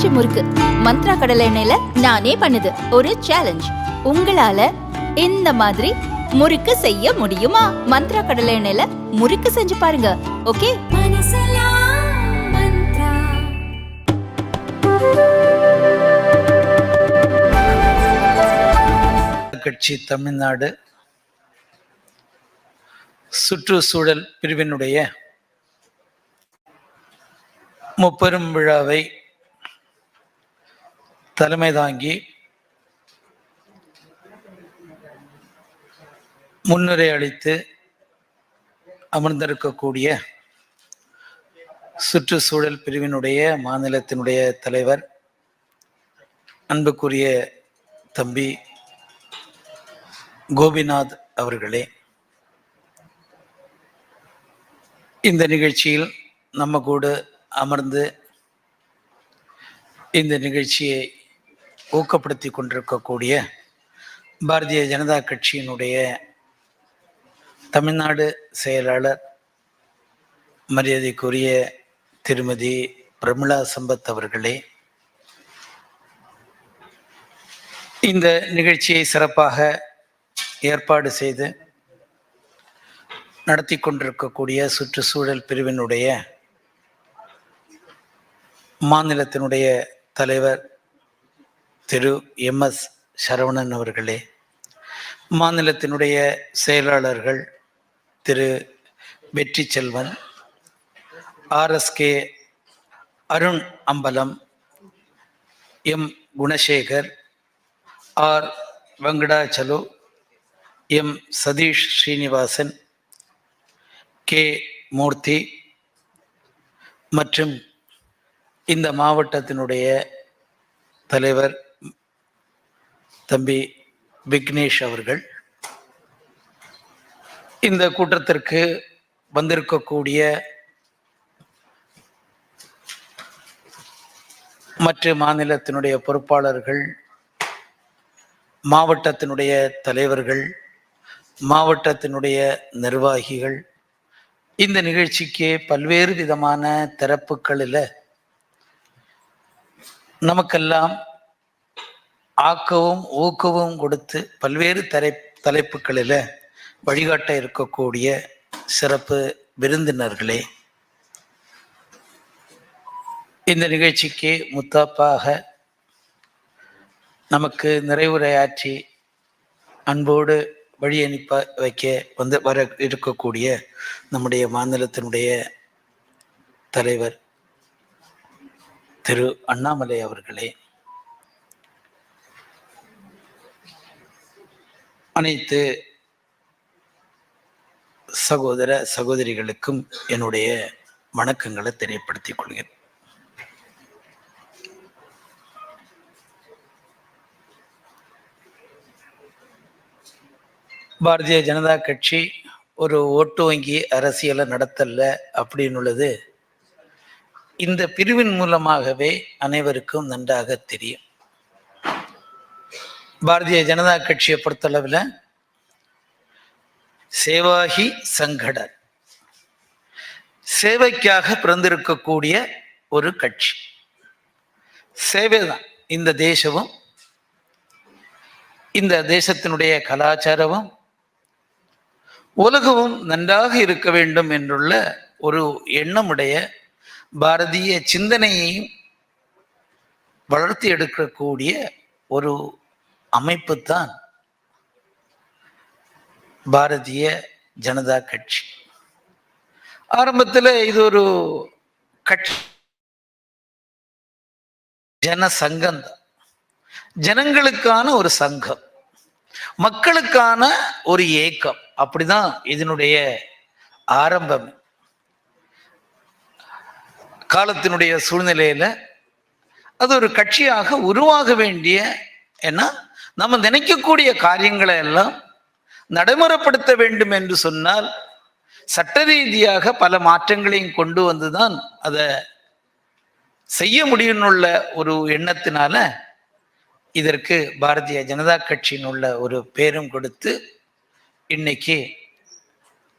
பஞ்சு முறுக்கு. மந்த்ரா கடலை எண்ணெயில நானே பண்ணுது. ஒரு சேலஞ்ச் உங்களால இந்த மாதிரி முறுக்கு செய்ய முடியுமா? மந்த்ரா கடலை எண்ணெயில முறுக்கு செஞ்சு பாருங்க. ஓகே? கட்சி தமிழ்நாடு சுற்றுச்சூழல் பிரிவினுடைய முப்பெரும் விழாவை தலைமை தாங்கி முன்னுரை அளித்து அமர்ந்திருக்கக்கூடிய சுற்றுச்சூழல் பிரிவினுடைய மாநிலத்தினுடைய தலைவர் அன்புக்குரிய தம்பி கோபிநாத் அவர்களே. இந்த நிகழ்ச்சியில் நம்ம கூட அமர்ந்து இந்த நிகழ்ச்சியை ஊக்கப்படுத்தி கொண்டிருக்கக்கூடிய பாரதிய ஜனதா கட்சியினுடைய தமிழ்நாடு செயலாளர் மரியாதைக்குரிய திருமதி பிரமிளா சம்பத் அவர்களே இந்த நிகழ்ச்சியை சிறப்பாக ஏற்பாடு செய்து நடத்தி கொண்டிருக்கக்கூடிய சுற்றுச்சூழல் பிரிவினுடைய மாநிலத்தினுடைய தலைவர் திரு எம் எஸ் சரவணன் அவர்களே மாநிலத்தினுடைய செயலாளர்கள் திரு Vetri Selvan RSK Arun Ambalam M Gunasekar R Venkatachalu M Satish Srinivasan K Murthy மற்றும் இந்த மாவட்டத்தினுடைய தலைவர் தம்பி விக்னேஷ் அவர்கள். இந்த கூட்டத்திற்கு வந்திருக்கக்கூடிய மற்ற மாநிலத்தினுடைய பொறுப்பாளர்கள் மாவட்டத்தினுடைய தலைவர்கள் மாவட்டத்தினுடைய நிர்வாகிகள் இந்த நிகழ்ச்சிக்கு பல்வேறு விதமான திறப்புகளில் நமக்கெல்லாம் ஆக்கவும் ஊக்கவும் கொடுத்து பல்வேறு தலை தலைப்புகளில் வழிகாட்ட இருக்கக்கூடிய சிறப்பு விருந்தினர்களே. இந்த நிகழ்ச்சிக்கு முத்தாப்பாக நமக்கு நிறைவுரையாற்றி அன்போடு வழி அனுப்ப வைக்க வந்து வர இருக்கக்கூடிய நம்முடைய மாநிலத்தினுடைய தலைவர் திரு அண்ணாமலை அவர்களே அனைத்து சகோதர சகோதரிகளுக்கும் என்னுடைய வணக்கங்களை தெரியப்படுத்திக் கொள்கிறேன். பாரதிய ஜனதா கட்சி ஒரு ஓட்டு வங்கி அரசியலை நடத்தல அப்படின்னு இந்த பிரிவின் மூலமாகவே அனைவருக்கும் நன்றாக தெரியும். பாரதிய ஜனதா கட்சியை பொறுத்தளவில் சேவாகி சங்கடர். சேவைக்காக பிறந்திருக்கக்கூடிய ஒரு கட்சி. சேவை தான் இந்த தேசமும் இந்த தேசத்தினுடைய கலாச்சாரமும் உலகமும் நன்றாக இருக்க வேண்டும் என்றுள்ள ஒரு எண்ணமுடைய பாரதிய சிந்தனையையும் வளர்த்தி எடுக்கக்கூடிய ஒரு அமைப்பு தான் பாரதிய ஜனதா கட்சி. ஆரம்பத்தில் இது ஒரு கட்சி. ஜன சங்கம் தான். ஜனங்களுக்கான ஒரு சங்கம். மக்களுக்கான ஒரு ஏக்கம். அப்படிதான் இதனுடைய ஆரம்பம். காலத்தினுடைய சூழ்நிலையில அது ஒரு கட்சியாக உருவாக வேண்டிய ஏன்னா நம்ம நினைக்கக்கூடிய காரியங்களை எல்லாம் நடைமுறைப்படுத்த வேண்டும் என்று சொன்னால் சட்ட ரீதியாக பல மாற்றங்களையும் கொண்டு வந்துதான் அதை செய்ய முடியும்னுள்ள ஒரு எண்ணத்தினால இதற்கு பாரதிய ஜனதா கட்சியின் உள்ள ஒரு பேரும் கொடுத்து இன்னைக்கு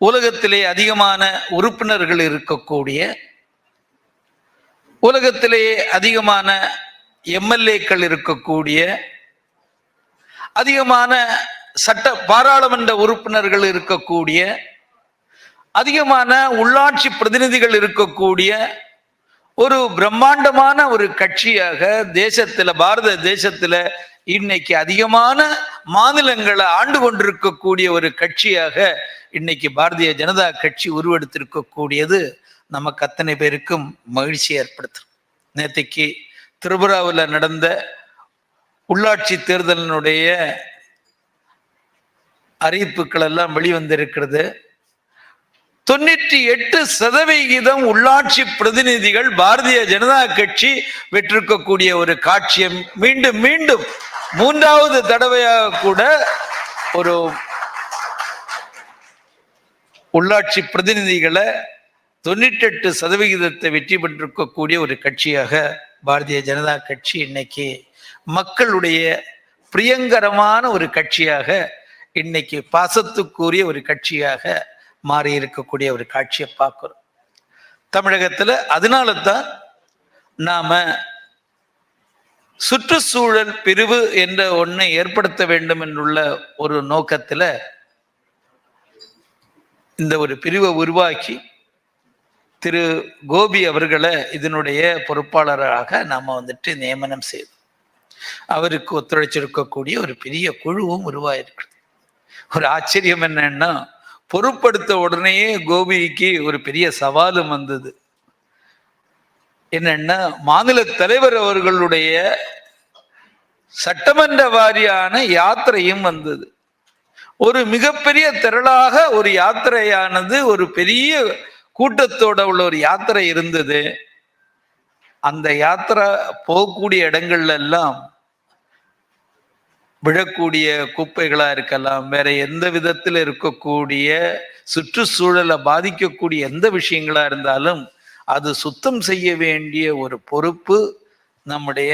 உலகத்திலே அதிகமான உறுப்பினர்கள் இருக்கக்கூடிய உலகத்திலேயே அதிகமான எம்எல்ஏக்கள் இருக்கக்கூடிய அதிகமான சட்ட பாராளுமன்ற உறுப்பினர்கள் இருக்கக்கூடிய அதிகமான உள்ளாட்சி பிரதிநிதிகள் இருக்கக்கூடிய ஒரு பிரம்மாண்டமான ஒரு கட்சியாக தேசத்துல பாரத தேசத்துல இன்னைக்கு அதிகமான மாநிலங்களை ஆண்டு கொண்டிருக்கக்கூடிய ஒரு கட்சியாக இன்னைக்கு பாரதிய ஜனதா கட்சி உருவெடுத்திருக்கக்கூடியது நமக்கு அத்தனை பேருக்கும் மகிழ்ச்சி ஏற்படுத்தும். நேற்றுக்கு திரிபுராவில் நடந்த உள்ளாட்சி தேர்தலினுடைய அறிவிப்புகள் எல்லாம் வெளிவந்திருக்கிறது. தொண்ணூற்றி எட்டு சதவிகிதம் உள்ளாட்சி பிரதிநிதிகள் பாரதிய ஜனதா கட்சி பெற்றிருக்கக்கூடிய ஒரு காட்சியை மீண்டும் மீண்டும் மூன்றாவது தடவையாக கூட ஒரு உள்ளாட்சி பிரதிநிதிகளை தொண்ணூற்றி எட்டு சதவிகிதத்தை வெற்றி பெற்றிருக்கக்கூடிய ஒரு கட்சியாக பாரதிய ஜனதா கட்சி இன்னைக்கு மக்களுடைய பிரியங்கரமான ஒரு கட்சியாக இன்னைக்கு பாசத்துக்குரிய ஒரு கட்சியாக மாறி இருக்கக்கூடிய ஒரு காட்சியை பார்க்குறோம். தமிழகத்தில் அதனால தான் நாம சுற்றுச்சூழல் பிரிவு என்ற ஒன்றை ஏற்படுத்த வேண்டும் என்றுள்ள ஒரு நோக்கத்தில் இந்த ஒரு பிரிவை உருவாக்கி திரு கோபி அவர்களை இதனுடைய பொறுப்பாளராக நாம வந்துட்டு நியமனம் செய்தோம் அவருக்கு ஒத்துழைச்சிருக்கக்கூடிய ஒரு பெரிய குழுவும் உருவாயிருக்கிறது. ஒரு ஆச்சரியம் என்னன்னா பொறுப்படுத்த உடனேயே கோபிக்கு ஒரு பெரிய சவாலும் வந்தது. என்னன்னா மாநில தலைவர் அவர்களுடைய சட்டமன்ற வாரியான யாத்திரையும் வந்தது. ஒரு மிகப்பெரிய திரளாக ஒரு யாத்திரையானது ஒரு பெரிய கூட்டத்தோட உள்ள ஒரு யாத்திரை இருந்தது. அந்த யாத்திரை போகக்கூடிய இடங்கள்ல எல்லாம் விழக்கூடிய குப்பைகளா இருக்கலாம் வேற எந்த விதத்தில் இருக்கக்கூடிய சுற்றுச்சூழலை பாதிக்கக்கூடிய எந்த விஷயங்களா இருந்தாலும் அது சுத்தம் செய்ய வேண்டிய ஒரு பொறுப்பு நம்முடைய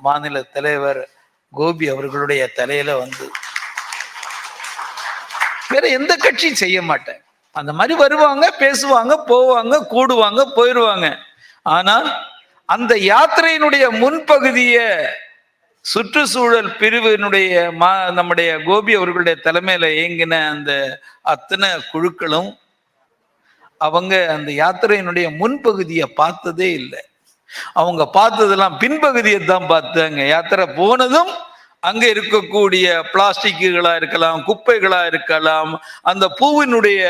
மாநில தலைவர் கோபி அவர்களுடைய தலையில வந்து. வேற எந்த கட்சியும் செய்ய மாட்டேன். அந்த மாதிரி வருவாங்க பேசுவாங்க போவாங்க கூடுவாங்க போயிடுவாங்க ஆனால் அந்த யாத்திரையினுடைய முன்பகுதியை சுற்றுச்சூழல் பிரிவினுடைய மா நம்முடைய கோபி அவர்களுடைய தலைமையில் இயங்கின அந்த அத்தனை குழுக்களும் அவங்க அந்த யாத்திரையினுடைய முன்பகுதியை பார்த்ததே இல்லை. அவங்க பார்த்ததெல்லாம் பின்பகுதியை தான் பார்த்தாங்க. யாத்திரை போனதும் அங்க இருக்கக்கூடிய பிளாஸ்டிக்குகளா இருக்கலாம் குப்பைகளா இருக்கலாம் அந்த பூவினுடைய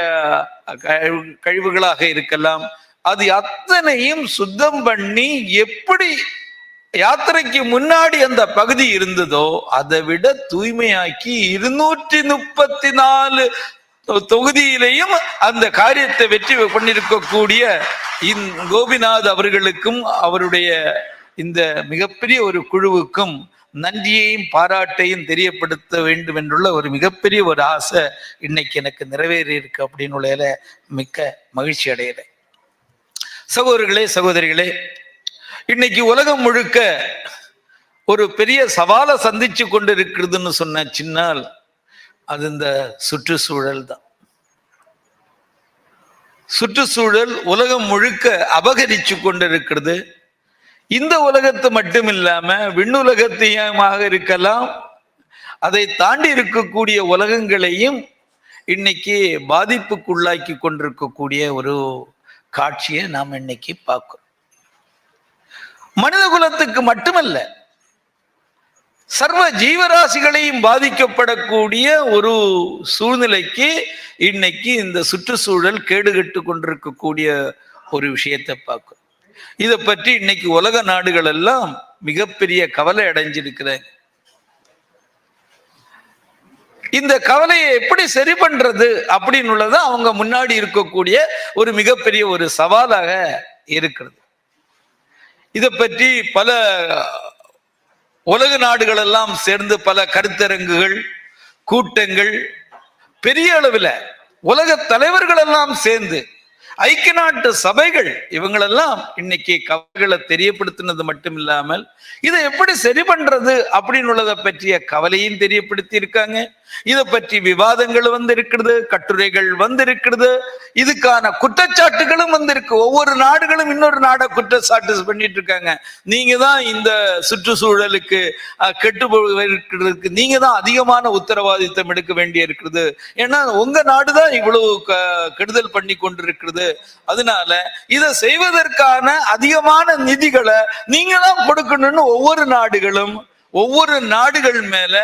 கழிவுகளாக இருக்கலாம். அது அத்தனையும் சுத்தம் பண்ணி எப்படி யாத்திரைக்கு முன்னாடி அந்த பகுதி இருந்ததோ அதை விட தூய்மையாக்கி இருநூற்றி முப்பத்தி நாலு தொகுதியிலையும் அந்த காரியத்தை வெற்றி பண்ணிருக்கக்கூடிய கோபிநாத் அவர்களுக்கும் அவருடைய இந்த மிகப்பெரிய ஒரு குழுவுக்கும் நன்றியையும் பாராட்டையும் தெரியப்படுத்த வேண்டும் என்றுள்ள ஒரு மிகப்பெரிய ஒரு ஆசை இன்னைக்கு எனக்கு நிறைவேறி இருக்கு அப்படின்னு உள்ளதுல மிக்க மகிழ்ச்சி அடைகிறேன். சகோதரர்களே சகோதரிகளே இன்னைக்கு உலகம் முழுக்க ஒரு பெரிய சவாலை சந்திச்சு கொண்டு இருக்கிறதுன்னு சொன்ன சின்னால் அது இந்த சுற்றுச்சூழல் தான். சுற்றுச்சூழல் உலகம் முழுக்க அபகரிச்சு கொண்டிருக்கிறது. இந்த உலகத்து மட்டும் இல்லாம விண்ணுலகத்தையமாக இருக்கலாம் அதை தாண்டி இருக்கக்கூடிய உலகங்களையும் இன்னைக்கு பாதிப்புக்குள்ளாக்கி கொண்டிருக்கக்கூடிய ஒரு காட்சியை நாம் இன்னைக்கு பார்க்கிறோம். மனித குலத்துக்கு மட்டுமல்ல சர்வ ஜீவராசிகளையும் பாதிக்கப்படக்கூடிய ஒரு சூழ்நிலைக்கு இன்னைக்கு இந்த சுற்றுச்சூழல் கேடுகட்டு கொண்டிருக்கக்கூடிய ஒரு விஷயத்தை பார்க்கும் இதை பற்றி இன்னைக்கு உலக நாடுகள் எல்லாம் மிகப்பெரிய கவலை அடைஞ்சிருக்கிறாங்க. இந்த கவலையை எப்படி சரி பண்றது அப்படின்னு உள்ளது அவங்க முன்னாடி இருக்கக்கூடிய ஒரு மிகப்பெரிய ஒரு சவாலாக இருக்கிறது. இதை பற்றி பல உலக நாடுகள் எல்லாம் சேர்ந்து பல கருத்தரங்குகள் கூட்டங்கள் பெரிய அளவில் உலக தலைவர்கள் எல்லாம் சேர்ந்து ஐக்கிய நாட்டு சபைகள் இவங்களெல்லாம் இன்னைக்கு கவலைகளை தெரியப்படுத்தினது மட்டும் இல்லாமல் இதை எப்படி சரி பண்றது அப்படின்னு உள்ளதை பற்றிய கவலையும் தெரியப்படுத்தி இருக்காங்க இதை பற்றி விவாதங்கள் வந்து இருக்கிறது கட்டுரைகள் வந்திருக்கிறது. இதுக்கான குற்றச்சாட்டுகளும் வந்திருக்கு. ஒவ்வொரு நாடுகளும் இன்னொரு நாடை குற்றச்சாட்டு பண்ணிட்டு இருக்காங்க நீங்க தான் இந்த சுற்றுச்சூழலுக்கு கெட்டு இருக்கிறதுக்கு நீங்க தான் அதிகமான உத்தரவாதித்தம் எடுக்க வேண்டிய இருக்கிறது ஏன்னா உங்க நாடு தான் இவ்வளவு க- கெடுதல் பண்ணி கொண்டிருக்கிறது. அதனால இதை செய்வதற்கான அதிகமான நிதிகளை நீங்க தான் கொடுக்கணும்னு ஒவ்வொரு நாடுகளும் ஒவ்வொரு நாடுகள் மேல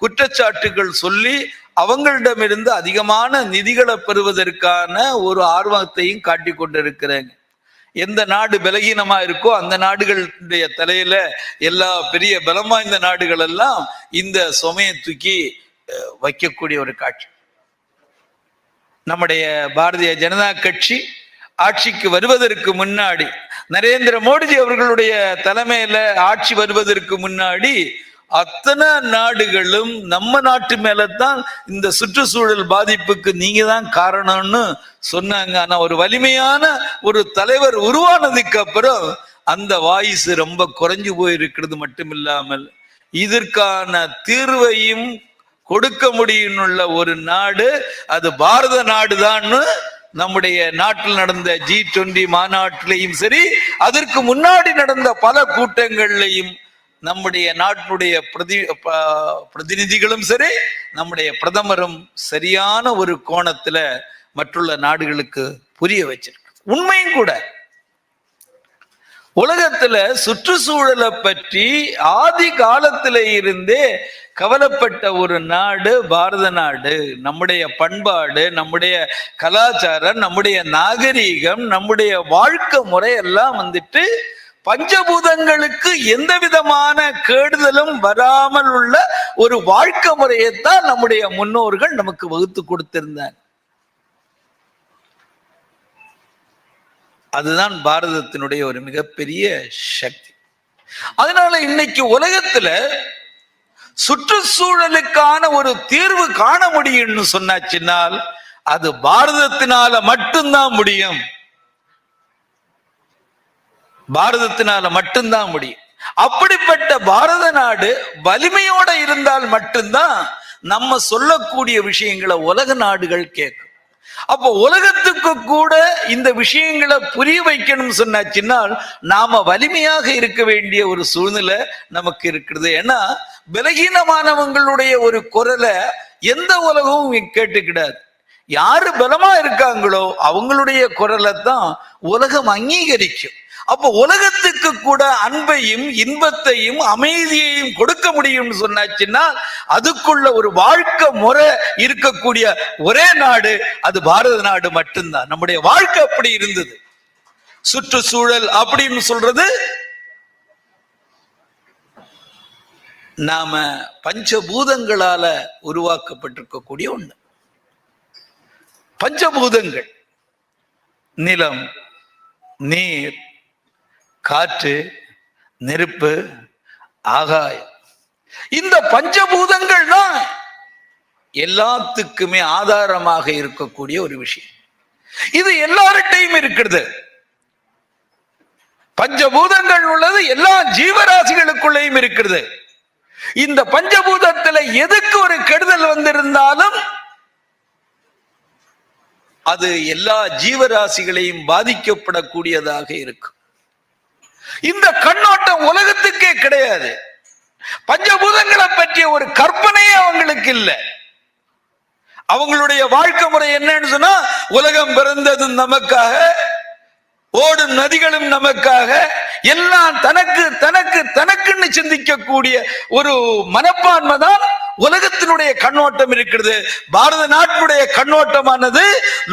குற்றச்சாட்டுகள் சொல்லி அவங்களிடமிருந்து அதிகமான நிதிகளை பெறுவதற்கான ஒரு ஆர்வத்தையும் காட்டி கொண்டிருக்கிறாங்க. எந்த நாடு பலகீனமா இருக்கோ அந்த நாடுகளுடைய தலையில எல்லா பெரிய பலம் வாய்ந்த நாடுகள் எல்லாம் இந்த சுமையை தூக்கி வைக்கக்கூடிய ஒரு காட்சி. நம்முடைய பாரதிய ஜனதா கட்சி ஆட்சிக்கு வருவதற்கு முன்னாடி நரேந்திர மோடிஜி அவர்களுடைய தலைமையில ஆட்சி வருவதற்கு முன்னாடி அத்தனை நாடுகளும் நம்ம நாட்டு மேலதான் இந்த சுற்றுச்சூழல் பாதிப்புக்கு நீங்க தான் காரணம்னு சொன்னாங்க. ஆனா ஒரு வலிமையான ஒரு தலைவர் உருவானதுக்கு அப்புறம் அந்த வாய்ஸ் ரொம்ப குறைஞ்சு போயிருக்கிறது மட்டும் இல்லாமல் இதற்கான தீர்வையும் கொடுக்க முடியும்னுள்ள ஒரு நாடு அது பாரத நாடுதான்னு நம்முடைய நாட்டில் நடந்த ஜி டுவெண்டி மாநாட்டிலையும் சரி அதற்கு முன்னாடி நடந்த பல கூட்டங்கள்லையும் நம்முடைய நாட்டினுடைய பிரதி பிரதிநிதிகளும் சரி நம்முடைய பிரதமரும் சரியான ஒரு கோணத்துல மற்றுள்ள நாடுகளுக்கு புரிய வச்சிருக்கு. உண்மையும் கூட. உலகத்துல சுற்றுச்சூழலை பற்றி ஆதி காலத்திலே இருந்தே கவலைப்பட்ட ஒரு நாடு பாரத நாடு. நம்முடைய பண்பாடு நம்முடைய கலாச்சாரம் நம்முடைய நாகரீகம் நம்முடைய வாழ்க்கை முறை எல்லாம் வந்துட்டு பஞ்சபூதங்களுக்கு எந்த விதமான கேடுதலும் வராமல் உள்ள ஒரு வாழ்க்கை முறையைத்தான் நம்முடைய முன்னோர்கள் நமக்கு வகுத்து கொடுத்திருந்தாங்க அதுதான் பாரதத்தினுடைய ஒரு மிகப்பெரிய சக்தி. அதனால இன்னைக்கு உலகத்துல சுற்றுச்சூழலுக்கான ஒரு தீர்வு காண முடியும்னு சொன்னாச்சினால் அது பாரதத்தினால மட்டும்தான் முடியும். பாரதத்தினால மட்டும்தான் முடியும். அப்படிப்பட்ட பாரத நாடு வலிமையோட இருந்தால் மட்டும்தான் நம்ம சொல்லக்கூடிய விஷயங்களை உலக நாடுகள் கேட்கும். அப்போ உலகத்துக்கு கூட இந்த விஷயங்களை புரிய வைக்கணும்னு சொன்னாச்சினால் நாம வலிமையாக இருக்க வேண்டிய ஒரு சூழ்நிலை நமக்கு இருக்கிறது. ஏன்னா பலகீனமானவங்களுடைய ஒரு குரலை எந்த உலகமும் கேட்டுக்கிடாது. யாரு பலமா இருக்காங்களோ அவங்களுடைய குரலை தான் உலகம் அங்கீகரிக்கும். அப்போ உலகத்துக்கு கூட அன்பையும் இன்பத்தையும் அமைதியையும் கொடுக்க முடியும்னு சொன்னாச்சுன்னா அதுக்குள்ள ஒரு வாழ்க்கை முறை இருக்கக்கூடிய ஒரே நாடு அது பாரத நாடு மட்டும்தான். நம்முடைய வாழ்க்கை அப்படி இருந்தது. சுற்றுச்சூழல் அப்படின்னு சொல்றது நாம பஞ்சபூதங்களால உருவாக்கப்பட்டிருக்கக்கூடிய ஒண்ணு. பஞ்சபூதங்கள் நிலம் நீர் காற்று நெருப்பு ஆகாயம். இந்த பஞ்சபூதங்கள் தான் எல்லாத்துக்குமே ஆதாரமாக இருக்கக்கூடிய ஒரு விஷயம். இது எல்லார்ட்டையும் இருக்கிறது. பஞ்சபூதங்கள் உள்ளது எல்லா ஜீவராசிகளுக்குள்ளேயும் இருக்கிறது. இந்த பஞ்சபூதத்துல எதுக்கு ஒரு கெடுதல் வந்திருந்தாலும் அது எல்லா ஜீவராசிகளையும் பாதிக்கப்படக்கூடியதாக இருக்கும். இந்த கண்ணோட்டம் உலகத்துக்கே கிடையாது. பஞ்சபூதங்களை பற்றிய ஒரு கற்பனையே அவங்களுக்கு இல்லை. அவங்களுடைய வாழ்க்கை முறை என்னன்னு சொன்னா உலகம் பிறந்தது நமக்காக ஓடும் நதிகளும் நமக்காக எல்லாம் தனக்கு தனக்கு தனக்குன்னு சிந்திக்கக்கூடிய ஒரு மனப்பான்மை தான் உலகத்தினுடைய கண்ணோட்டம் இருக்கிறது. பாரத நாட்டினுடைய கண்ணோட்டமானது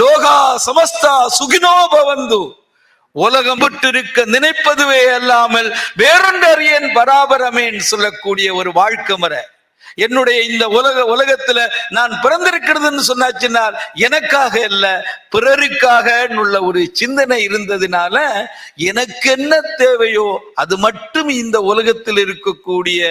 லோகா சமஸ்தா சுகினோ பவந்து. உலகம் விட்டிருக்க நினைப்பதுவே அல்லாமல் வேறொன்றறியன் பராபரமேன் சொல்லக்கூடிய ஒரு வாழ்க்கை முறை. என்னுடைய இந்த உலக உலகத்துல நான் பிறந்திருக்கிறதுன்னு சொன்னாச்சுனால் எனக்காக இல்ல பிறருக்காக உள்ள ஒரு சிந்தனை இருந்ததுனால எனக்கு என்ன தேவையோ அது மட்டும் இந்த உலகத்தில் இருக்கக்கூடிய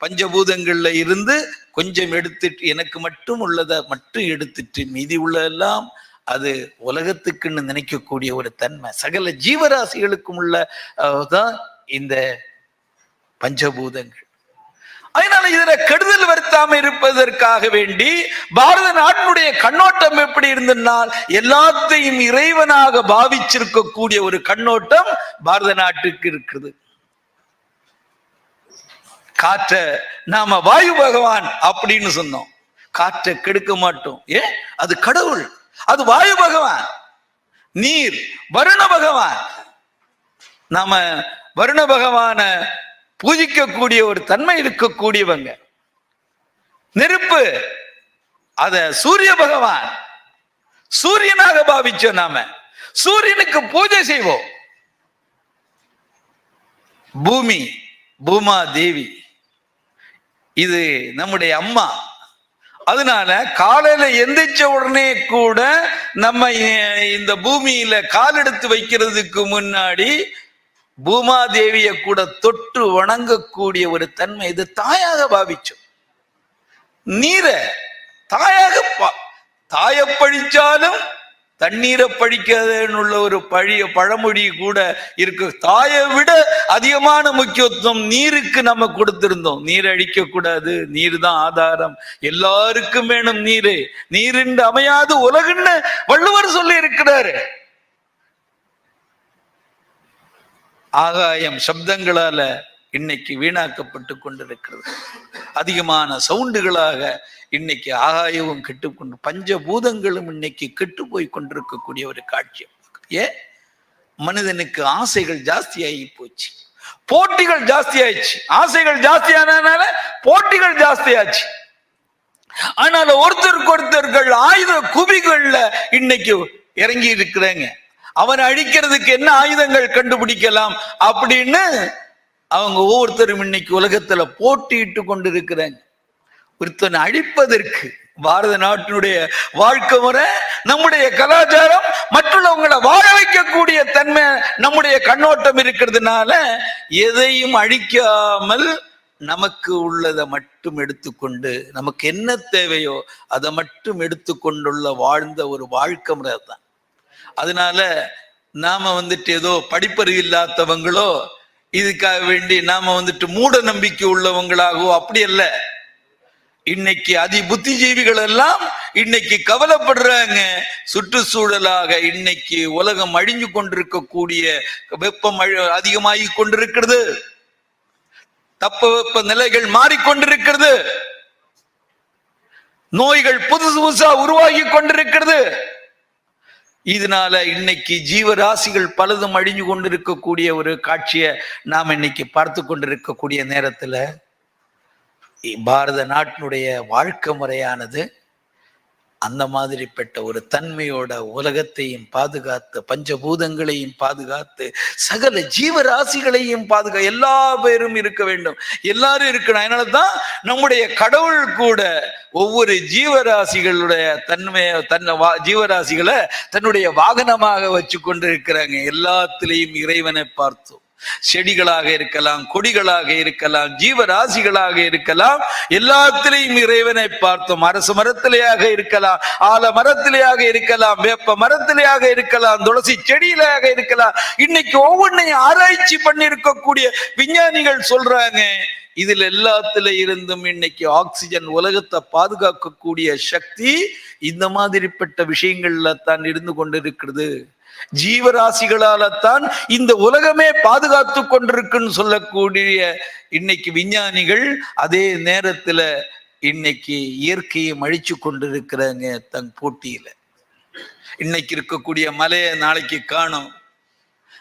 பஞ்சபூதங்கள்ல இருந்து கொஞ்சம் எடுத்துட்டு எனக்கு மட்டும் உள்ளதை மட்டும் எடுத்துட்டு மீதி உள்ள எல்லாம் அது உலகத்துக்குன்னு நினைக்கக்கூடிய ஒரு தன்மை. சகல ஜீவராசிகளுக்கும் உள்ள தான் இந்த பஞ்சபூதங்கள். அதனால இதுல கெடுதல் வருத்தாம இருப்பதற்காக வேண்டி பாரத நாட்டினுடைய கண்ணோட்டம் எப்படி இருந்தனால் எல்லாத்தையும் இறைவனாக பாவிச்சிருக்கக்கூடிய ஒரு கண்ணோட்டம் பாரத நாட்டுக்கு இருக்குது. காற்ற நாம வாயு பகவான் அப்படின்னு சொன்னோம். காற்றை கெடுக்க மாட்டோம். ஏன்? அது கடவுள். அது வாயு பகவான். நீர் வருண பகவான். நாம வருண பகவான பூஜிக்கக்கூடிய ஒரு தன்மை இருக்கக்கூடியவங்க. நெருப்பு அத சூரிய பகவான். சூரியனாக பாவிச்சோம் நாம. சூரியனுக்கு பூஜை செய்வோம். பூமி பூமா தேவி. இது நம்முடைய அம்மா. அதனால காலையில எந்திரிச்ச உடனே கூட நம்ம இந்த பூமியில கால் எடுத்து வைக்கிறதுக்கு முன்னாடி பூமாதேவிய கூட தொட்டு வணங்கக்கூடிய ஒரு தன்மை இது தாயாக பாவிச்சோம். நீரை தாயாக பா- தாயை பழிச்சாலும் தண்ணீரை பழிக்காதன்னு உள்ள ஒரு பழைய பழமொழி கூட இருக்கு. தாயை விட அதிகமான முக்கியத்துவம் நீருக்கு நம்ம கொடுத்திருந்தோம். நீர் அழிக்க கூடாது நீர் தான் ஆதாரம். எல்லாருக்கும் வேணும் நீரு. நீரின்று அமையாது உலகுன்னு வள்ளுவர் சொல்லி இருக்கிறாரு ஆகாயம் சப்தங்களால இன்னைக்கு வீணாக்கப்பட்டு கொண்டிருக்கிறது. அதிகமான சவுண்டுகளாக இன்னைக்கு ஆகாயவும் கெட்டுக்கொண்டு பஞ்சபூதங்களும் இன்னைக்கு கெட்டு போய் கொண்டிருக்கக்கூடிய ஒரு காட்சி. ஏன் மனிதனுக்கு ஆசைகள் ஜாஸ்தியாகி போச்சு. போட்டிகள் ஜாஸ்தி ஆயிடுச்சு ஆசைகள் ஜாஸ்தியானதுனால போட்டிகள் ஜாஸ்தியாச்சு. ஆனால் ஒருத்தருக்கு ஒருத்தர்கள் ஆயுத குவிகள்ல இன்னைக்கு இறங்கி இருக்கிறாங்க. அவனை அழிக்கிறதுக்கு என்ன ஆயுதங்கள் கண்டுபிடிக்கலாம் அப்படின்னு அவங்க ஒவ்வொருத்தரும் இன்னைக்கு உலகத்துல போட்டியிட்டு கொண்டிருக்கிறாங்க. ஒருத்தனை அழிப்பதற்கு பாரத நாட்டினுடைய வாழ்க்கை முறை நம்முடைய கலாச்சாரம் மற்றவங்களை வாழ வைக்கக்கூடிய தன்மை நம்முடைய கண்ணோட்டம் இருக்கிறதுனால எதையும் அழிக்காமல் நமக்கு உள்ளதை மட்டும் எடுத்துக்கொண்டு நமக்கு என்ன தேவையோ அதை மட்டும் எடுத்துக்கொண்டுள்ள வாழ்ந்த ஒரு வாழ்க்கை முறை தான் அதனால நாம வந்துட்டு ஏதோ படிப்பறிவு இல்லாதவங்களோ இதுக்காக வேண்டி நாம வந்துட்டு மூட நம்பிக்கை உள்ளவங்களாகவோ அப்படி அல்ல. இன்னைக்கு அதி புத்திஜீவிகள் எல்லாம் இன்னைக்கு கவலைப்படுறாங்க. சுற்றுச்சூழலாக இன்னைக்கு உலகம் அழிஞ்சு கொண்டிருக்கக்கூடிய வெப்பம் அதிகமாகி கொண்டிருக்கிறது. தப்ப வெப்ப நிலைகள் மாறிக்கொண்டிருக்கிறது நோய்கள் புதுசு புதுசா உருவாகி கொண்டிருக்கிறது. இதனால இன்னைக்கு ஜீவராசிகள் பலதும் அழிஞ்சு கொண்டிருக்கக்கூடிய ஒரு காட்சியை நாம் இன்னைக்கு பார்த்து கொண்டிருக்கக்கூடிய நேரத்தில் பாரத நாட்டினுடைய வாழ்க்கை முறையானது அந்த மாதிரிப்பட்ட ஒரு தன்மையோட உலகத்தையும் பாதுகாத்து பஞ்சபூதங்களையும் பாதுகாத்து சகல ஜீவராசிகளையும் பாதுகா எல்லா பேரும் இருக்க வேண்டும். எல்லாரும் இருக்கணும். அதனால தான் நம்முடைய கடவுள் கூட ஒவ்வொரு ஜீவராசிகளுடைய தன்மையை தன்னை வா ஜீவராசிகளை தன்னுடைய வாகனமாக வச்சு கொண்டு இருக்கிறாங்க எல்லாத்திலையும் இறைவனை பார்த்தோம். செடிகளாக இருக்கலாம் கொடிகளாக இருக்கலாம் ஜீவராசிகளாக இருக்கலாம் எல்லாத்திலையும் இறைவனை பார்த்தோம். அரசு மரத்திலேயாக இருக்கலாம் ஆல மரத்திலேயாக இருக்கலாம் வேப்ப மரத்திலேயாக இருக்கலாம் துளசி செடியிலாக இருக்கலாம். இன்னைக்கு ஒவ்வொன்றையும் ஆராய்ச்சி பண்ணி இருக்கக்கூடிய விஞ்ஞானிகள் சொல்றாங்க இதுல எல்லாத்துல இருந்தும் இன்னைக்கு ஆக்சிஜன் உலகத்தை பாதுகாக்கக்கூடிய சக்தி இந்த மாதிரிப்பட்ட விஷயங்கள்ல தான் இருந்து கொண்டிருக்கிறது. ஜீவராசிகளால தான் இந்த உலகமே பாதுகாத்து கொண்டிருக்குன்னு சொல்லக்கூடிய இன்னைக்கு விஞ்ஞானிகள் அதே நேரத்துல இன்னைக்கு இயற்கையை மழிச்சு கொண்டிருக்கிறாங்க தன் போட்டியில. இன்னைக்கு இருக்கக்கூடிய மலையை நாளைக்கு காணும்.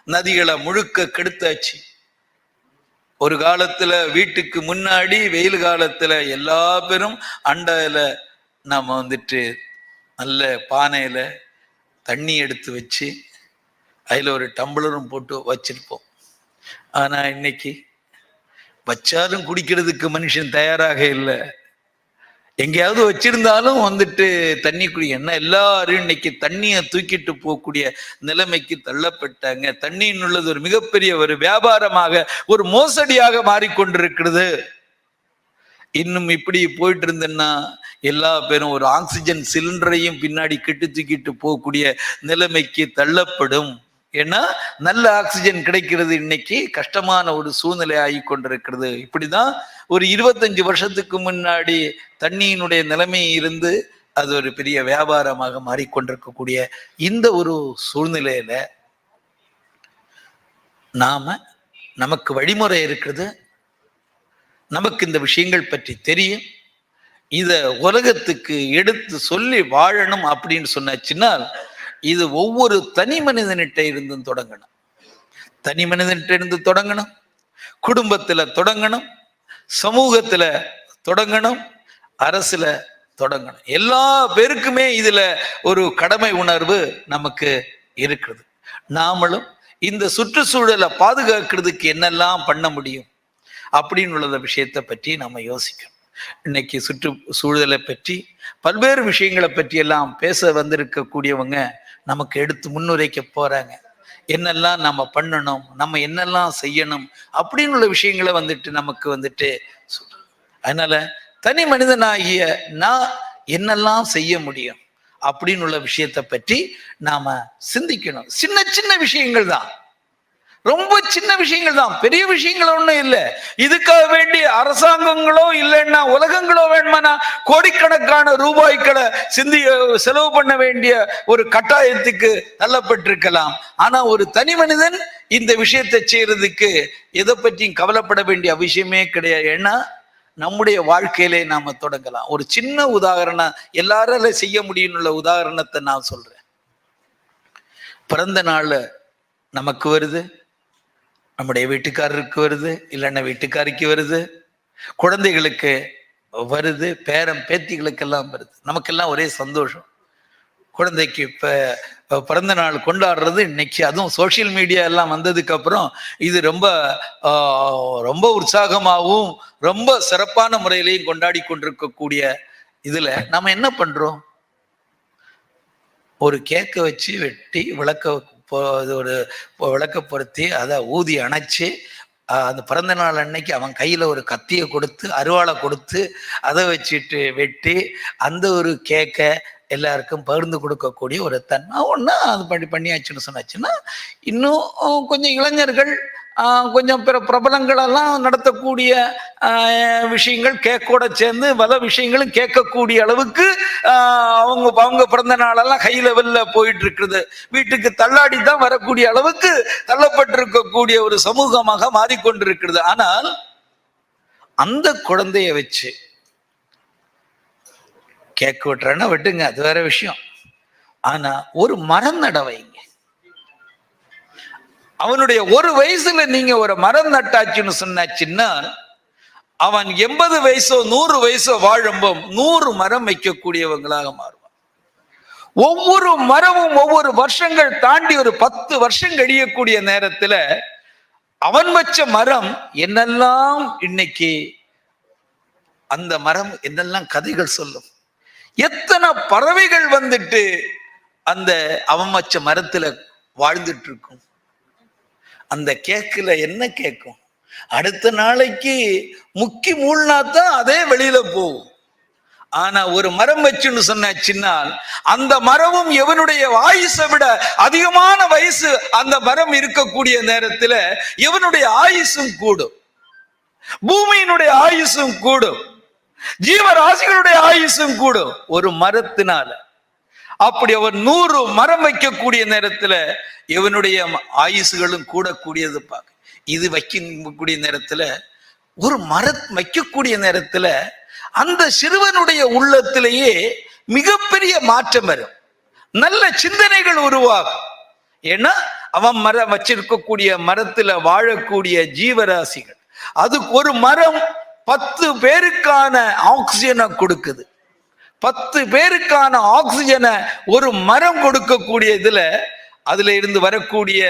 நதிகளை முழுக்க கெடுத்தாச்சு. ஒரு காலத்துல வீட்டுக்கு முன்னாடி வெயில் காலத்துல எல்லா பேரும் அண்டையில நாம வந்துட்டு நல்ல பானையில தண்ணி எடுத்து வச்சு அதில் ஒரு டம்ளரும் போட்டு வச்சிருப்போம். ஆனால் இன்னைக்கு வச்சாலும் குடிக்கிறதுக்கு மனுஷன் தயாராக இல்லை. எங்கேயாவது வச்சிருந்தாலும் வந்துட்டு தண்ணி குடி. என்ன எல்லாரும் இன்னைக்கு தண்ணியை தூக்கிட்டு போகக்கூடிய நிலைமைக்கு தள்ளப்பட்டாங்க. தண்ணின்னு உள்ளது ஒரு மிகப்பெரிய ஒரு வியாபாரமாக ஒரு மோசடியாக மாறிக்கொண்டிருக்கிறது. இன்னும் இப்படி போயிட்டு இருந்தேன்னா எல்லா பேரும் ஒரு ஆக்சிஜன் சிலிண்டரையும் பின்னாடி கிட்டு தூக்கிட்டு போகக்கூடிய நிலைமைக்கு தள்ளப்படும். ஏன்னா நல்ல ஆக்சிஜன் கிடைக்கிறது இன்னைக்கு கஷ்டமான ஒரு சூழ்நிலை ஆகி கொண்டிருக்கிறது. இப்படிதான் ஒரு இருபத்தஞ்சு வருஷத்துக்கு முன்னாடி தண்ணியினுடைய நிலைமை இருந்து அது ஒரு பெரிய வியாபாரமாக மாறிக்கொண்டிருக்கக்கூடிய இந்த ஒரு சூழ்நிலையில நாம நமக்கு வழிமுறை இருக்குது நமக்கு இந்த விஷயங்கள் பற்றி தெரியும். இதை உலகத்துக்கு எடுத்து சொல்லி வாழணும் அப்படின்னு சொன்னாச்சுன்னால் இது ஒவ்வொரு தனி மனிதனிட்ட இருந்தும் தொடங்கணும். தனி மனிதன்கிட்ட இருந்து தொடங்கணும். குடும்பத்துல தொடங்கணும். சமூகத்துல தொடங்கணும். அரசுல தொடங்கணும். எல்லா பேருக்குமே இதுல ஒரு கடமை உணர்வு நமக்கு இருக்குது நாமளும் இந்த சுற்றுச்சூழலை பாதுகாக்கிறதுக்கு என்னெல்லாம் பண்ண முடியும் அப்படின்னு உள்ள விஷயத்தை பற்றி நம்ம யோசிக்கணும். இன்னைக்கு சுற்று சூழலை பற்றி பல்வேறு விஷயங்களை பற்றி எல்லாம் பேச வந்திருக்கக்கூடியவங்க நமக்கு எடுத்து முன்னுரைக்க போறாங்க. என்னெல்லாம் நம்ம பண்ணணும் நம்ம என்னெல்லாம் செய்யணும் அப்படின்னு உள்ள விஷயங்களை வந்துட்டு நமக்கு வந்துட்டு அதனால தனி மனிதனாகிய நான் என்னெல்லாம் செய்ய முடியும் அப்படின்னு உள்ள விஷயத்தை பற்றி நாம சிந்திக்கணும். சின்ன சின்ன விஷயங்கள் தான். ரொம்ப சின்ன விஷயங்கள் தான் பெரிய விஷயங்கள் ஒன்றும் இல்லை. இதுக்காக வேண்டி அரசாங்கங்களோ இல்லைன்னா உலகங்களோ வேணுமானா கோடிக்கணக்கான ரூபாய்களை சிந்தி செலவு பண்ண வேண்டிய ஒரு கட்டாயத்துக்கு தள்ளப்பட்டிருக்கலாம். ஆனா ஒரு தனி மனிதன் இந்த விஷயத்தை செய்யறதுக்கு எதை பற்றியும் கவலைப்பட வேண்டிய அவசியமே கிடையாது. ஏன்னா நம்முடைய வாழ்க்கையிலே நாம தொடங்கலாம். ஒரு சின்ன உதாரணம் எல்லாரால செய்ய முடியும்னு உதாரணத்தை நான் சொல்றேன். பிறந்த நாள் நமக்கு வருது. நம்முடைய வீட்டுக்காரருக்கு வருது இல்லைன்னா வீட்டுக்காரிக்கு வருது குழந்தைகளுக்கு வருது பேரம் பேத்திகளுக்கெல்லாம் வருது. நமக்கெல்லாம் ஒரே சந்தோஷம். குழந்தைக்கு இப்போ பிறந்த நாள் கொண்டாடுறது இன்னைக்கு அதுவும் சோஷியல் மீடியா எல்லாம் வந்ததுக்கு அப்புறம் இது ரொம்ப ரொம்ப உற்சாகமாகவும் ரொம்ப சிறப்பான முறையிலையும் கொண்டாடி கொண்டிருக்கக்கூடிய இதுல நம்ம என்ன பண்றோம்? ஒரு கேக்கை வச்சு வெட்டி விளக்க இது ஒரு விளக்கப்படுத்தி அதை ஊதி அணைச்சி அந்த பிறந்த நாள் அன்னைக்கு அவன் கையில் ஒரு கத்தியை கொடுத்து அருவாளை கொடுத்து அதை வச்சுட்டு வெட்டி அந்த ஒரு கேக்கை எல்லாருக்கும் பகிர்ந்து கொடுக்கக்கூடிய ஒரு தன்மை ஒன்று அது பண்ணி பண்ணியாச்சுன்னு சொன்னாச்சுன்னா இன்னும் கொஞ்சம் இளைஞர்கள் கொஞ்சம் பிற பிரபலங்களெல்லாம் நடத்தக்கூடிய விஷயங்கள் கேக்கோட சேர்ந்து பல விஷயங்களும் கேட்கக்கூடிய அளவுக்கு அவங்க அவங்க பிறந்த நாளெல்லாம் ஹை லெவல்ல போயிட்டு இருக்குது வீட்டுக்கு தள்ளாடி தான் வரக்கூடிய அளவுக்கு தள்ளப்பட்டிருக்கக்கூடிய ஒரு சமூகமாக மாறிக்கொண்டிருக்கிறது. ஆனால் அந்த குழந்தைய வச்சு கேக் வெட்டுறேன்னா வெட்டுங்க அது வேற விஷயம். ஆனா ஒரு மரம் நட வைங்க. அவனுடைய ஒரு வயசுல நீங்க ஒரு மரம் நட்டாச்சுன்னு சொன்னாச்சுன்னா அவன் எண்பது வயசோ நூறு வயசோ வாழும்போ நூறு மரம் வைக்கக்கூடியவங்களாக மாறுவான். ஒவ்வொரு மரமும் ஒவ்வொரு வருஷங்கள் தாண்டி ஒரு பத்து வருஷம் கழியக்கூடிய நேரத்துல அவன் வச்ச மரம் என்னெல்லாம் இன்னைக்கு அந்த மரம் என்னெல்லாம் கதைகள் சொல்லும்? எத்தனை பறவைகள் வந்துட்டு அந்த அவன் வச்ச மரத்துல வாழ்ந்துட்டு இருக்கும்? அந்த கேக்கில் என்ன கேட்கும் அடுத்த நாளைக்கு முக்கி மூழ்னா தான் அதே வெளியில போகும். ஆனா ஒரு மரம் வச்சுன்னு சொன்னாச்சின்னால் அந்த மரமும் எவனுடைய ஆயுசை விட அதிகமான வயசு அந்த மரம் இருக்கக்கூடிய நேரத்துல எவனுடைய ஆயுசும் கூடும். பூமியினுடைய ஆயுசும் கூடும். ஜீவராசிகளுடைய ஆயுசும் கூடும். ஒரு மரத்தினால. அப்படி அவர் நூறு மரம் வைக்கக்கூடிய நேரத்துல இவனுடைய ஆயுசுகளும் கூடக்கூடியது பார்க்க இது வைக்கக்கூடிய நேரத்துல ஒரு மர வைக்கக்கூடிய நேரத்துல அந்த சிறுவனுடைய உள்ளத்திலேயே மிகப்பெரிய மாற்றம் வரும். நல்ல சிந்தனைகள் உருவாகும். ஏன்னா அவன் மரம் வச்சிருக்கக்கூடிய மரத்துல வாழக்கூடிய ஜீவராசிகள். அதுக்கு ஒரு மரம் பத்து பேருக்கான ஆக்சிஜனை கொடுக்குது. பத்து பேருக்கான ஆக்சிஜனை ஒரு மரம் கொடுக்கக்கூடிய இதுல அதுல இருந்து வரக்கூடிய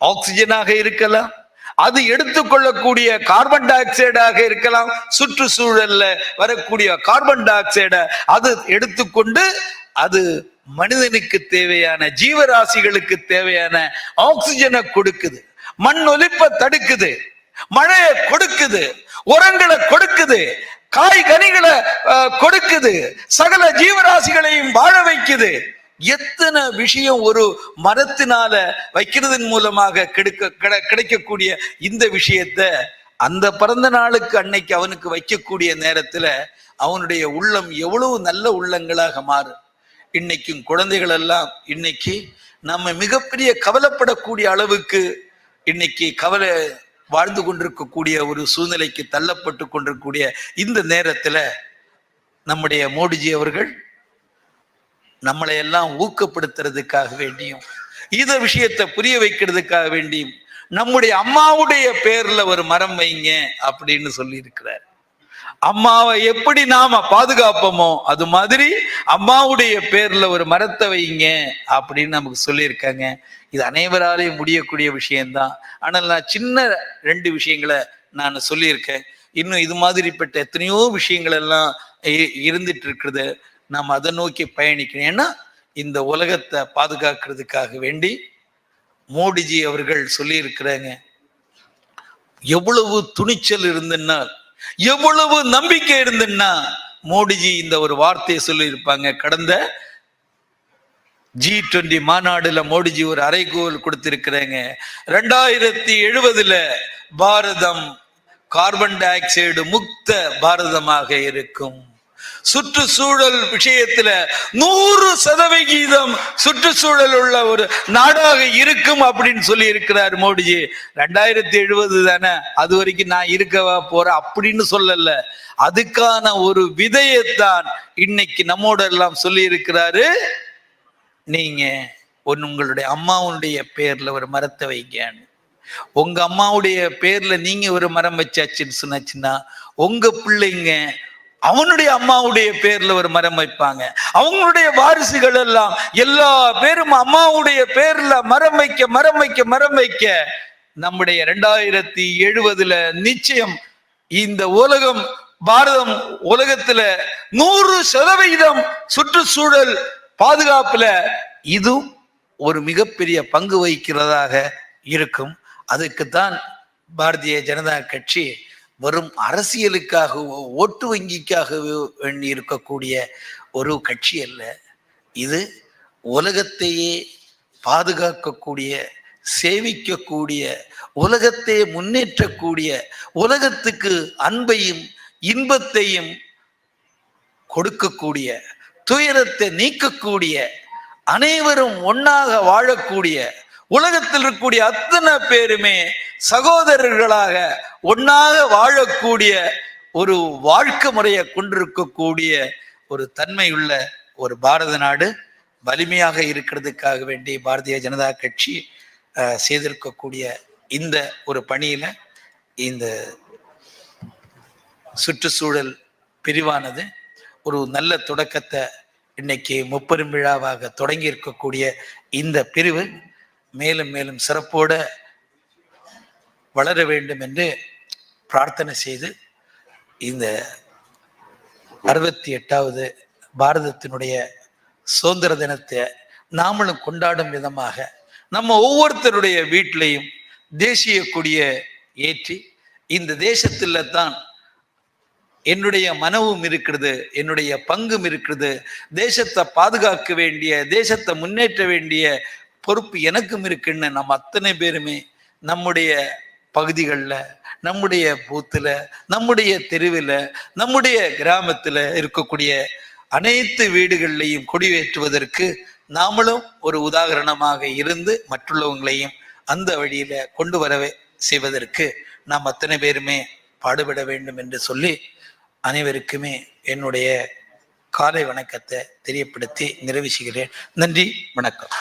ஆக்சிஜனாக இருக்கலாம். அது எடுத்துக்கொள்ளக்கூடிய கார்பன் டை ஆக்சைடாக இருக்கலாம். சுற்றுச்சூழல்ல வரக்கூடிய கார்பன் டை ஆக்சைடை அது எடுத்துக்கொண்டு அது மனிதனுக்கு தேவையான ஜீவராசிகளுக்கு தேவையான ஆக்சிஜனை கொடுக்குது. மண் ஒலிப்ப தடுக்குது. மழையை கொடுக்குது. உரங்களை கொடுக்குது. காய் கனிகளை கொடுக்குது. சகல ஜீவராசிகளையும் வாழ வைக்குது. எத்தனை விஷயம் ஒரு மரத்தினால வைக்கிறதன் மூலமாக கெடுக்க கிடைக்கக்கூடிய இந்த விஷயத்த அந்த பிறந்த நாளுக்கு அன்னைக்கு அவனுக்கு வைக்கக்கூடிய நேரத்துல அவனுடைய உள்ளம் எவ்வளவு நல்ல உள்ளங்களாக மாறும் இன்னைக்கும் குழந்தைகள் எல்லாம் இன்னைக்கு நம்ம மிகப்பெரிய கவலைப்படக்கூடிய அளவுக்கு இன்னைக்கு கவலை வாழ்ந்து கொண்டிருக்கக்கூடிய ஒரு சூழ்நிலைக்கு தள்ளப்பட்டு கொண்டிருக்கக்கூடிய இந்த நேரத்துல நம்முடைய மோடிஜி அவர்கள் நம்மளை எல்லாம் ஊக்கப்படுத்துறதுக்காக வேண்டியும் இத விஷயத்தை புரிய வைக்கிறதுக்காக வேண்டியும் நம்முடைய அம்மாவுடைய பேர்ல ஒரு மரம் வைங்க அப்படின்னு சொல்லி இருக்கிறார் அம்மாவை எப்படி நாம பாதுகாப்போமோ அது மாதிரி அம்மாவுடைய பேர்ல ஒரு மரத்தை வைங்க அப்படின்னு நமக்கு சொல்லியிருக்காங்க. இது அனைவராலையும் முடியக்கூடிய விஷயம்தான். ஆனால் நான் சின்ன ரெண்டு விஷயங்களை நான் சொல்லியிருக்கேன். இன்னும் இது மாதிரிப்பட்ட எத்தனையோ விஷயங்கள் எல்லாம் இ- இருந்துட்டு இருக்குது நாம் அதை நோக்கி பயணிக்கணும். ஏன்னா இந்த உலகத்தை பாதுகாக்கிறதுக்காக வேண்டி மோடிஜி அவர்கள் சொல்லியிருக்கிறாங்க. எவ்வளவு துணிச்சல் இருந்துன்னா எவ்வளவு நம்பிக்கை இருந்துன்னா மோடிஜி இந்த ஒரு வார்த்தையை சொல்லியிருப்பாங்க. கடந்த ஜி டுவெண்டி மாநாடுல மோடிஜி ஒரு அறைகோல் கொடுத்திருக்கிறாங்க. ரெண்டாயிரத்தி எழுபதுல பாரதம் கார்பன் டை ஆக்சைடு முக்த பாரதமாக இருக்கும். சுற்றுச்சூழல் விஷயத்துல நூறு சதவிகிதம் சுற்றுச்சூழல் உள்ள ஒரு நாடாக இருக்கும் அப்படின்னு சொல்லி இருக்கிறார் மோடிஜி. ரெண்டாயிரத்தி எழுபது தானே? அது வரைக்கும் நான் இருக்கவா போறேன் அப்படின்னு சொல்லல. அதுக்கான ஒரு விதையைத்தான் இன்னைக்கு நம்மோட எல்லாம் சொல்லி இருக்கிறாரு நீங்க ஒன்னு உங்களுடைய அம்மாவுடைய பேர்ல ஒரு மரத்தை வைங்கன்னு உங்க அம்மாவுடைய பேர்ல நீங்க ஒரு மரம் வச்சாச்சுன்னு சொன்னாச்சுன்னா உங்க பிள்ளைங்க அவனுடைய அம்மாவுடைய பேர்ல ஒரு மரம் வைப்பாங்க. அவங்களுடைய வாரிசுகள் எல்லாம் எல்லா பேரும் அம்மாவுடைய பேர்ல மரம் வைக்க மரம் வைக்க மரம் வைக்க நம்முடைய ரெண்டாயிரத்தி எழுபதுல நிச்சயம் இந்த உலகம் பாரதம் உலகத்துல நூறு சதவிகிதம் சுற்றுச்சூழல் பாதுகாப்புல இதுவும் ஒரு மிகப்பெரிய பங்கு வகிக்கிறதாக இருக்கும். அதுக்குத்தான் பாரதிய ஜனதா கட்சி வெறும் அரசியலுக்காகவோ ஓட்டு வங்கிக்காகவோ வேண்டி இருக்கக்கூடிய ஒரு கட்சி அல்ல. இது உலகத்தையே பாதுகாக்கக்கூடிய சேவிக்கக்கூடிய உலகத்தை முன்னேற்றக்கூடிய உலகத்துக்கு அன்பையும் இன்பத்தையும் கொடுக்கக்கூடிய துயரத்தை நீக்கக்கூடிய அனைவரும் ஒன்றாக வாழக்கூடிய உலகத்தில் இருக்கக்கூடிய அத்தனை பேருமே சகோதரர்களாக ஒன்னாக வாழக்கூடிய ஒரு வாழ்க்கை முறையை கொண்டிருக்கக்கூடிய ஒரு தன்மையுள்ள ஒரு பாரத நாடு வலிமையாக இருக்கிறதுக்காக வேண்டி பாரதிய ஜனதா கட்சி செய்திருக்கக்கூடிய இந்த ஒரு பணியில இந்த சுற்றுச்சூழல் பிரிவானது ஒரு நல்ல தொடக்கத்தை இன்னைக்கு முப்பெரும் விழாவாக தொடங்கி இருக்கக்கூடிய இந்த பிரிவு மேலும் மேலும் சிறப்போட வளர வேண்டும் என்று பிரார்த்தனை செய்து இந்த அறுபத்தி எட்டாவது பாரதத்தினுடைய சுதந்திர தினத்தை நாமளும் கொண்டாடும் விதமாக நம்ம ஒவ்வொருத்தருடைய வீட்டிலையும் தேசிய கொடியை ஏற்றி இந்த தேசத்தில் தான் என்னுடைய மனவும் இருக்கிறது என்னுடைய பங்கும் இருக்கிறது தேசத்தை பாதுகாக்க வேண்டிய தேசத்தை முன்னேற்ற வேண்டிய பொறுப்பு எனக்கும் இருக்குன்னு நம்ம அத்தனை பேருமே நம்முடைய பகுதிகளில் நம்முடைய பூத்தில் நம்முடைய தெருவில் நம்முடைய கிராமத்தில் இருக்கக்கூடிய அனைத்து வீடுகள்லையும் கொடியேற்றுவதற்கு நாமளும் ஒரு உதாரணமாக இருந்து மற்றுள்ளவங்களையும் அந்த வழியில கொண்டு வரவே செய்வதற்கு நாம் அத்தனை பேருமே பாடுபட வேண்டும் என்று சொல்லி அனைவருக்குமே என்னுடைய காலை வணக்கத்தை தெரியப்படுத்தி நிறைவு செய்கிறேன். நன்றி வணக்கம்.